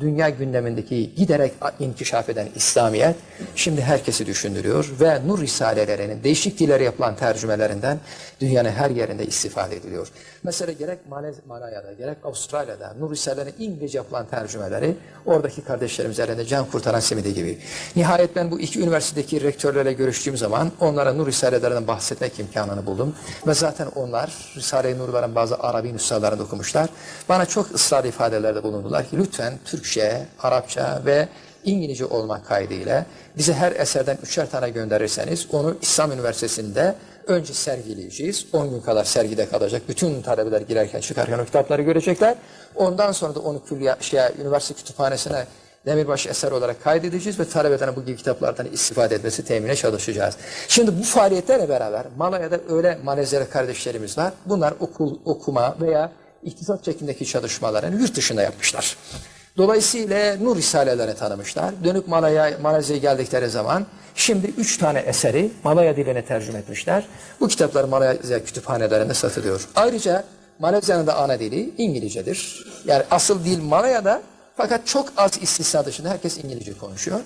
dünya gündemindeki giderek inkişaf eden İslamiyet şimdi herkesi düşündürüyor ve Nur Risalelerinin değişik dillere yapılan tercümelerinden dünyanın her yerinde istifade ediliyor. Mesela gerek Malez- gerek Avustralya'da Nur Risalelerinin İngilizce yapılan tercümeleri oradaki kardeşlerimiz elinde can kurtaran simidi gibi. Nihayet ben bu iki üniversitedeki rektörlerle görüştüğüm zaman onlara Nur Risalelerinden bahsetmek imkanını buldum. Ve zaten onlar Risale-i Nur'ların bazı Arabi nüshalarını okumuşlar. Bana çok ısrarlı ifadelerde bulundular ki lütfen Türkçe, Arapça ve İngilizce olmak kaydıyla bize her eserden üçer tane gönderirseniz onu İslam Üniversitesi'nde önce sergileyeceğiz. 10 gün kadar sergide kalacak. Bütün talebeler girerken çıkarken o kitapları görecekler. Ondan sonra da onu külliye, şey, üniversite kütüphanesine demirbaş eser olarak kaydedeceğiz ve talebelerin bu gibi kitaplardan istifade etmesi temine çalışacağız. Şimdi bu faaliyetlerle beraber Malaya'da öyle Malezyalı kardeşlerimiz var. Bunlar okul, okuma veya iktisat çekimdeki çalışmalarını yurt dışında yapmışlar. Dolayısıyla Nur Risaleleri tanımışlar. Dönüp Malaya, Malezya'ya geldikleri zaman şimdi üç tane eseri Malaya diline tercüme etmişler. Bu kitaplar Malezya kütüphanelerinde satılıyor. Ayrıca Malezya'nın da ana dili İngilizcedir. Yani asıl dil Malaya'da fakat çok az istisna dışında herkes İngilizce konuşuyor.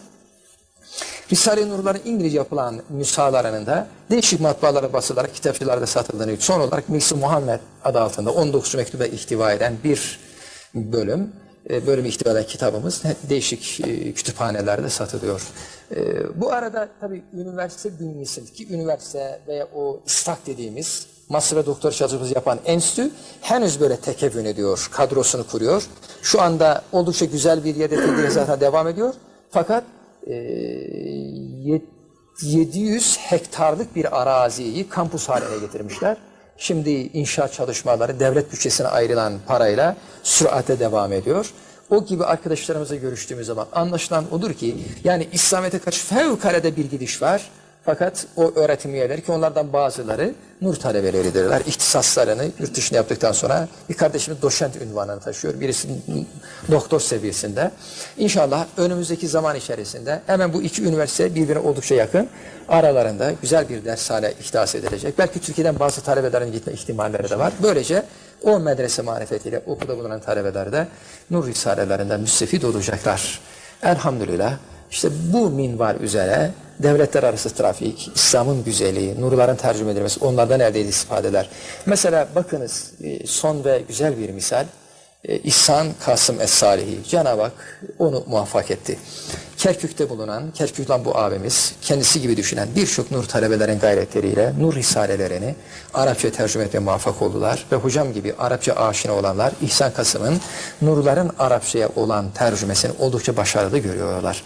Risale-i Nur'ların İngilizce yapılan nüshalarının da değişik matbaalara basılarak kitapçılarda satıldığını son olarak Misi Muhammed adı altında 19 mektube ihtiva eden bir bölüm e, bölümü ihtiva eden kitabımız değişik e, kütüphanelerde satılıyor. E, Bu arada tabii üniversite bünyesindeki üniversite veya o istak dediğimiz master ve doktor çalışması yapan enstitü henüz böyle tekevün ediyor, kadrosunu kuruyor. Şu anda oldukça güzel bir yerde tedbiri zaten devam ediyor. Fakat e, yet- 700 hektarlık bir araziyi kampüs haline getirmişler. Şimdi inşaat çalışmaları devlet bütçesine ayrılan parayla sürate devam ediyor. O gibi arkadaşlarımızla görüştüğümüz zaman anlaşılan odur ki yani İslamiyet'e karşı fevkalade bir gidiş var. Fakat o öğretim üyeleri ki onlardan bazıları nur talebeleridirler. İhtisaslarını yurt dışında yaptıktan sonra bir kardeşimiz doçent ünvanını taşıyor. Birisi doktor seviyesinde. İnşallah önümüzdeki zaman içerisinde hemen bu iki üniversite birbirine oldukça yakın. Aralarında güzel bir dershane ihdas edilecek. Belki Türkiye'den bazı talebelerin gitme ihtimalleri de var. Böylece o medrese marifetiyle okulda bulunan talebeler de nur risalelerinden müstefid olacaklar. Elhamdülillah. İşte bu minvar üzere devletler arası trafik, İslam'ın güzeli, nurların tercüme edilmesi, onlardan elde edilen istifadeler. Mesela bakınız e, son ve güzel bir misal. E, İhsan Kasım Es-Salihi, Cenab-ı Hak onu muvaffak etti. Kerkük'te bulunan, Kerkük'ten bu abimiz, kendisi gibi düşünen birçok nur talebelerin gayretleriyle nur risalelerini Arapça tercüme etmeye muvaffak oldular. Ve hocam gibi Arapça aşina olanlar İhsan Kasım'ın nurların Arapçaya olan tercümesini oldukça başarılı görüyorlar.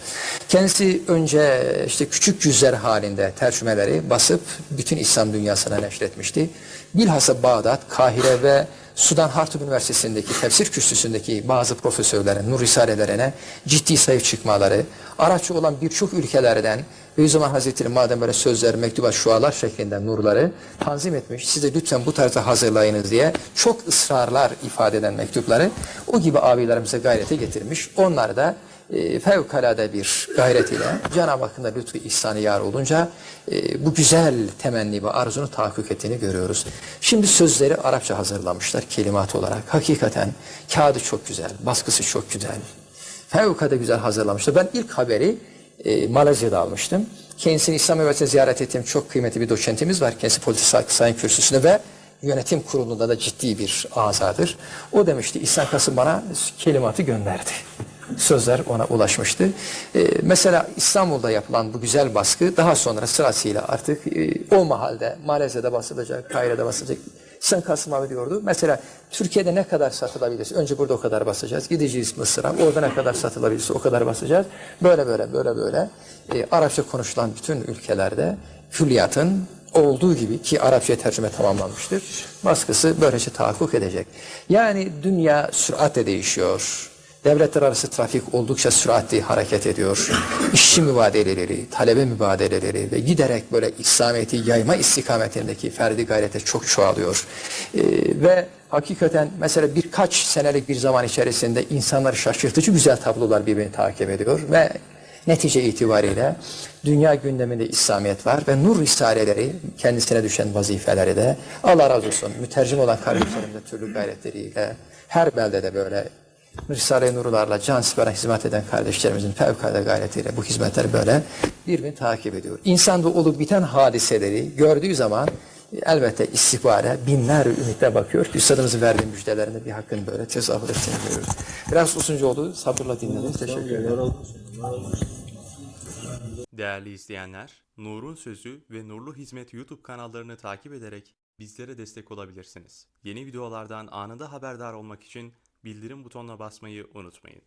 Kendisi önce işte küçük cüzler halinde tercümeleri basıp bütün İslam dünyasına neşretmişti. Bilhassa Bağdat, Kahire ve Sudan Hartub Üniversitesi'ndeki tefsir kürsüsündeki bazı profesörlerin nur risalelerine ciddi sahip çıkmaları, Arapça olan birçok ülkelerden Beyüzzaman Hazretleri madem böyle sözler, mektubat, şualar şeklinde nurları tanzim etmiş, size lütfen bu tarzda hazırlayınız diye çok ısrarlar ifade eden mektupları o gibi abilerimize gayrete getirmiş. Onlar da e, fevkalade bir gayret ile Cenab-ı Hakk'ın da lütfu ihsanı yar olunca e, bu güzel temenni ve arzunu tahakkuk ettiğini görüyoruz. Şimdi sözleri Arapça hazırlamışlar kelimat olarak. Hakikaten kağıdı çok güzel, baskısı çok güzel. Fevkalade güzel hazırlamışlar. Ben ilk haberi e, Malezya'da almıştım. Kendisini İslam Üniversitesi'ne ziyaret ettiğim çok kıymetli bir doçentimiz var. Kendisi politik sayın kürsüsünde ve yönetim kurulunda da ciddi bir azadır. O demişti İhsan Kasım bana kelimatı gönderdi. Sözler ona ulaşmıştı. Ee, mesela İstanbul'da yapılan bu güzel baskı daha sonra sırasıyla artık e, o mahalde Malezya'da basılacak, Kahire'de basılacak. İhsan Kasım abi diyordu. Mesela Türkiye'de ne kadar satılabilirse önce burada o kadar basacağız. Gideceğiz Mısır'a. Orada ne kadar satılabilirse o kadar basacağız. Böyle böyle böyle böyle. E, Arapça konuşulan bütün ülkelerde külliyatın olduğu gibi ki Arapça tercüme tamamlanmıştır. Baskısı böylece tahakkuk edecek. Yani dünya süratle değişiyor. Devletler arası trafik oldukça süratli hareket ediyor. İşçi mübadeleleri, talebe mübadeleleri ve giderek böyle İslamiyet'i yayma istikametindeki ferdi gayrete çok çoğalıyor. Ee, ve hakikaten mesela birkaç senelik bir zaman içerisinde insanları şaşırtıcı güzel tablolar birbirini takip ediyor ve Netice itibariyle dünya gündeminde İslamiyet var ve nur risaleleri kendisine düşen vazifeleri de Allah razı olsun mütercim olan kardeşlerim de türlü gayretleriyle her beldede böyle Risale-i Nurlarla can siperen hizmet eden kardeşlerimizin fevkalade gayretiyle bu hizmetler böyle birbirini takip ediyor. İnsanda olup biten hadiseleri gördüğü zaman elbette istihbare binler ümitle bakıyor Üstadımızın verdiği müjdelerinde bir hakkın böyle tezahür ettiğini görüyoruz. Biraz uzunca oldu. Sabırla dinlediniz. Teşekkür ederim. Değerli izleyenler, Nur'un Sözü ve Nurlu Hizmet YouTube kanallarını takip ederek bizlere destek olabilirsiniz. Yeni videolardan anında haberdar olmak için bildirim butonuna basmayı unutmayın.